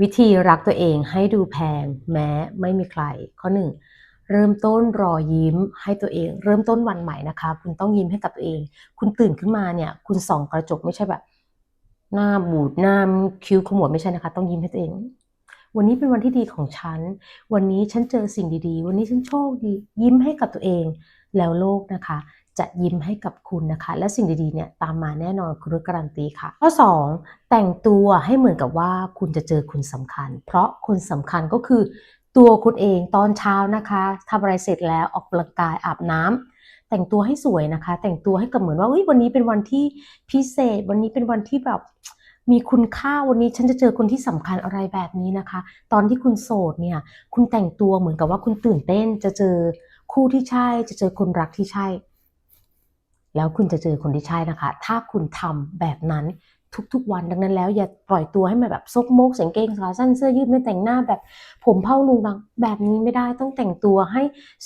วิธีรักตัวเองให้ดูแพงแม้ไม่มีใคร ข้อหนึ่งเริ่มต้นรอยยิ้มให้ตัวเอง เริ่มต้นวันใหม่นะคะ คุณต้องยิ้มให้กับตัวเอง คุณตื่นขึ้นมาเนี่ย คุณส่องกระจกไม่ใช่แบบ หน้าบูดหน้าคิ้วขมวดไม่ใช่นะคะ ต้องยิ้มให้ตัวเอง วันนี้เป็นวันที่ดีของฉัน วันนี้ฉันเจอสิ่งดีๆ วันนี้ฉันโชคดี ยิ้มให้กับตัวเองแล้วโลกนะคะ จะยิ้มให้กับคุณนะคะ และสิ่งดีๆเนี่ยตามมาแน่นอนคุณรู้การันตีค่ะ ข้อ 2 แต่งตัวให้เหมือนกับว่าคุณจะเจอคนสำคัญ เพราะคนสำคัญก็คือ ตัวคุณเองตอนเช้านะคะทำอะไรเสร็จแล้วออกกำลังกายอาบน้ำแต่งตัวให้สวยนะคะ แต่งตัวให้กับเหมือนว่าเฮ้ยวันนี้เป็นวันที่พิเศษ วันนี้เป็นวันที่แบบมีคุณค่าวันนี้ฉันจะเจอคนที่สำคัญอะไรแบบนี้นะคะ ตอนที่คุณโสดเนี่ยคุณแต่งตัวเหมือนกับว่าคุณตื่นเต้นจะเจอคู่ที่ใช่จะเจอคนรักที่ใช่ แล้วคุณจะเจอคนที่ใช่นะคะ ถ้าคุณทำแบบนั้นทุกๆวันดังนั้นแล้วอย่าปล่อยตัวให้มันแบบซกมกเสียงเกงขาสั้นเสื้อยืดไม่แต่งหน้าแบบผมเผ้าลุงดังแบบนี้ไม่ได้ต้องแต่งตัวให้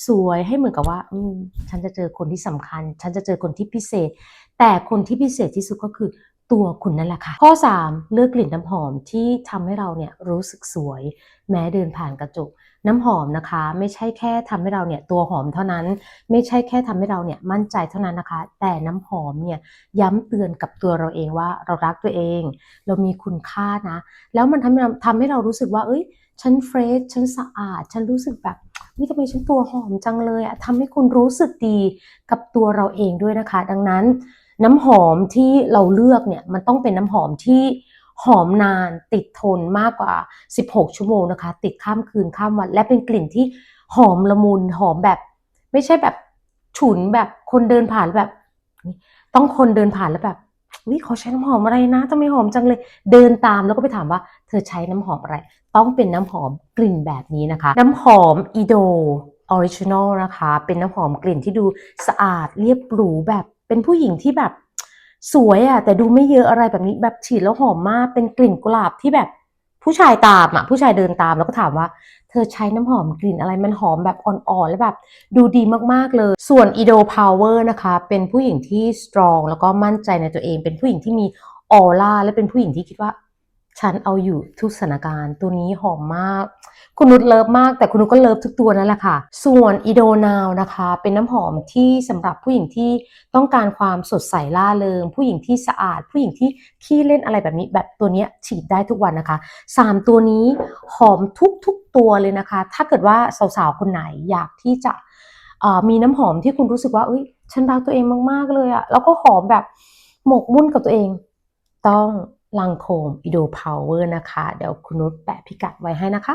สวยให้เหมือนกับว่าอืมฉันจะเจอคนที่สำคัญ ฉันจะเจอคนที่พิเศษ แต่คนที่พิเศษที่สุดก็คือ ตัวคุณนั่นแหละค่ะ ข้อ 3 เลือกกลิ่นน้ำหอมที่ทำให้เราเนี่ยรู้สึกสวย แม้เดินผ่านกระจกน้ำหอมนะคะ ไม่ใช่แค่ทำให้เราเนี่ยตัวหอมเท่านั้น ไม่ใช่แค่ทำให้เราเนี่ยมั่นใจเท่านั้นนะคะ แต่น้ำหอมเนี่ยย้ำเตือนกับตัวเราเองว่าเรารักตัวเอง เรามีคุณค่านะ แล้วมันทำให้เราทำให้เรารู้สึกว่า เอ้ย ฉันเฟรชฉันสะอาด ฉันรู้สึกแบบนี่ทำไมฉันตัวหอมจังเลยอะทำให้คุณรู้สึกดีกับตัวเราเองด้วยนะคะ ดังนั้น น้ำหอมที่เราเลือกเนี่ยมันต้องเป็นน้ำหอมที่หอมนานติดทนมากกว่า 16 ชั่วโมงนะคะ ติดข้ามคืนข้ามวัน และเป็นกลิ่นที่หอมละมุนหอมแบบ ไม่ใช่แบบฉุนแบบคนเดินผ่านแบบ ต้องคนเดินผ่านแล้วแบบวิเขาใช้น้ำหอมอะไรนะทำไมหอมจังเลย เดินตามแล้วก็ไปถามว่า เธอใช้น้ำหอมอะไร ต้องเป็นน้ำหอมกลิ่นแบบนี้นะคะ น้ำหอมอีโดออริจินอลนะคะ เป็นน้ำหอมกลิ่นที่ดูสะอาดเรียบหรูแบบ เป็นผู้หญิงที่แบบสวยอะแต่ดูไม่เยอะอะไรแบบนี้แบบฉีดแล้วหอมมากเป็นกลิ่นกุหลาบที่แบบผู้ชายตามอะผู้ชายเดินตามแล้วก็ถามว่า เธอใช้น้ำหอมกลิ่นอะไรมันหอมแบบอ่อนๆ แล้วแบบ ดูดีมากๆเลย ส่วนอีโดพาวเวอร์นะคะ เป็นผู้หญิงที่สตรองแล้วก็มั่นใจในตัวเอง เป็นผู้หญิงที่มีออร่าและเป็นผู้หญิงที่คิดว่า ฉันเอาอยู่ทุกสถานการณ์ตัวนี้หอมมาก คุณนุชเลิฟมาก แต่คุณนุชก็เลิฟทุกตัวนั่นแหละค่ะ ส่วน Edo Now นะคะ เป็นน้ำหอมที่สำหรับผู้หญิงที่ต้องการความสดใสล่าเริง ผู้หญิงที่สะอาด ผู้หญิงที่ขี้เล่นอะไรแบบนี้ แบบตัวนี้ฉีดได้ทุกวันนะคะสามตัวนี้หอมทุกๆตัวเลยนะคะ ถ้าเกิดว่าสาวๆคนไหนอยากที่จะมีน้ำหอมที่คุณรู้สึกว่าเอ้ยฉันรักตัวเองมากๆเลยอะแล้วก็หอมแบบหมกมุ่นกับตัวเอง ต้อง ลังโคมอีโดพาวเวอร์นะคะ เดี๋ยวคุณนุชแปะพิกัดไว้ให้นะคะ